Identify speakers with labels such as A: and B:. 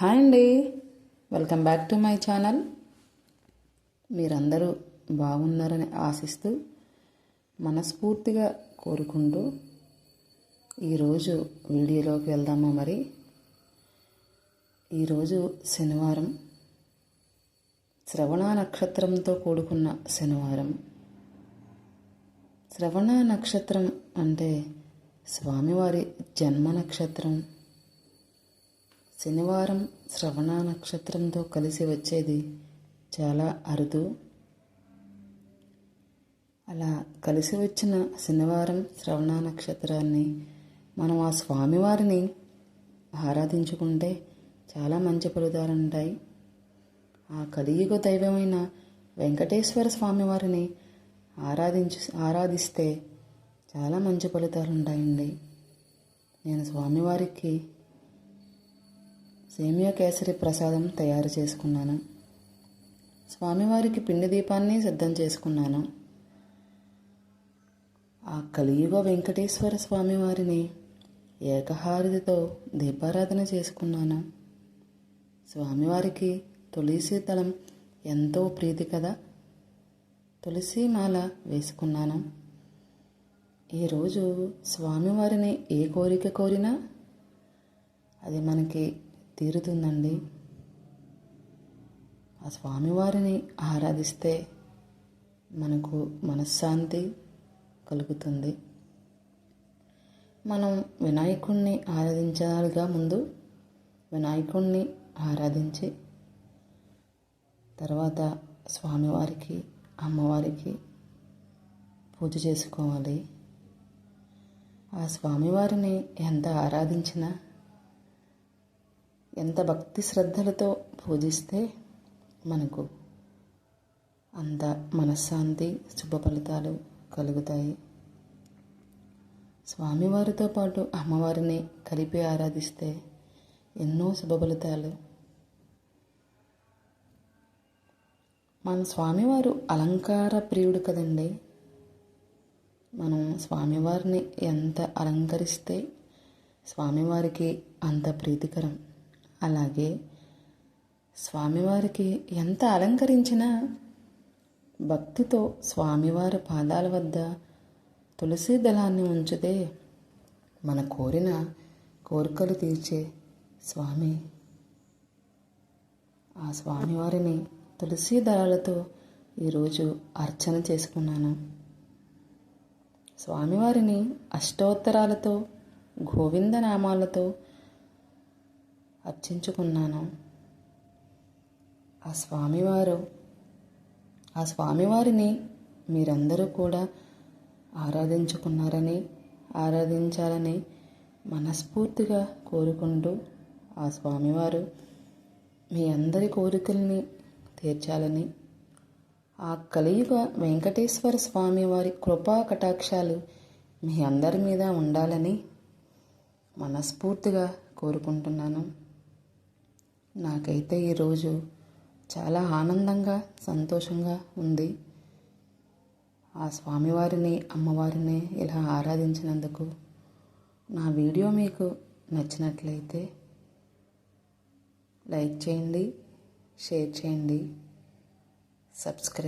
A: Hi అండి. Welcome back to my channel. మీరందరూ బాగున్నారని ఆశిస్తూ మనస్ఫూర్తిగా కోరుకుంటూ ఈరోజు వీడియోలోకి వెళ్దామా మరి? ఈరోజు శనివారం. శ్రవణ నక్షత్రంతో కూడుకున్న శనివారం. శ్రవణ నక్షత్రం అంటే స్వామివారి జన్మ నక్షత్రం. శనివారం శ్రవణ నక్షత్రంతో కలిసి వచ్చేది చాలా అరుదు. అలా కలిసి వచ్చిన శనివారం శ్రవణ నక్షత్రాన్ని మనం ఆ స్వామివారిని ఆరాధించుకుంటే చాలా మంచి ఫలితాలు ఉంటాయి. ఆ కలియుగ దైవమైన వెంకటేశ్వర స్వామివారిని ఆరాధించు ఆరాధిస్తే చాలా మంచి ఫలితాలు ఉంటాయండి. నేను స్వామివారికి సేమియా కేసరి ప్రసాదం తయారు చేసుకున్నాను. స్వామివారికి పిండి దీపాన్ని సిద్ధం చేసుకున్నాను. ఆ కలియుగ వెంకటేశ్వర స్వామివారిని ఏకహారతితో దీపారాధన చేసుకున్నాను. స్వామివారికి తులసి దళం ఎంతో ప్రీతి కదా? తులసి మాల వేసుకున్నాను. ఈరోజు స్వామివారిని ఏ కోరిక కోరినా అది మనకి తీరుతుందండి. ఆ స్వామివారిని ఆరాధిస్తే మనకు మనశ్శాంతి కలుగుతుంది. మనం వినాయకుణ్ణి ఆరాధించాలిగా ముందు వినాయకుణ్ణి ఆరాధించి తర్వాత స్వామివారికి అమ్మవారికి పూజ చేసుకోవాలి. ఆ స్వామివారిని ఎంత ఆరాధించినా ఎంత భక్తి శ్రద్ధలతో పూజిస్తే మనకు అంత మనశ్శాంతి శుభ ఫలితాలు కలుగుతాయి. స్వామివారితో పాటు అమ్మవారిని కలిపి ఆరాధిస్తే ఎన్నో శుభ ఫలితాలు. మన స్వామివారు అలంకార ప్రియుడు కదండి. మనం స్వామివారిని ఎంత అలంకరిస్తే స్వామివారికి అంత ప్రీతికరం. అలాగే స్వామివారికి ఎంత అలంకరించినా భక్తితో స్వామివారి పాదాల వద్ద తులసి దళాన్ని ఉంచితే మన కోరిన కోరికలు తీర్చే స్వామి. ఆ స్వామివారిని తులసి దళాలతో ఈరోజు అర్చన చేసుకున్నాను. స్వామివారిని అష్టోత్తరాలతో గోవిందనామాలతో అర్చించుకున్నాను. ఆ స్వామివారు ఆ స్వామివారిని మీరందరూ కూడా ఆరాధించుకున్నారని ఆరాధించాలని మనస్ఫూర్తిగా కోరుకుంటూ ఆ స్వామివారు మీ అందరి కోరికల్ని తీర్చాలని ఆ కలియుగ వెంకటేశ్వర స్వామి వారి కృపా కటాక్షాలు మీ అందరి మీద ఉండాలని మనస్ఫూర్తిగా కోరుకుంటున్నాను. నాకైతే ఈరోజు చాలా ఆనందంగా సంతోషంగా ఉంది. ఆ స్వామివారిని అమ్మవారిని ఇలా ఆరాధించినందుకు నా వీడియో మీకు నచ్చినట్లయితే లైక్ చేయండి షేర్ చేయండి సబ్స్క్రైబ్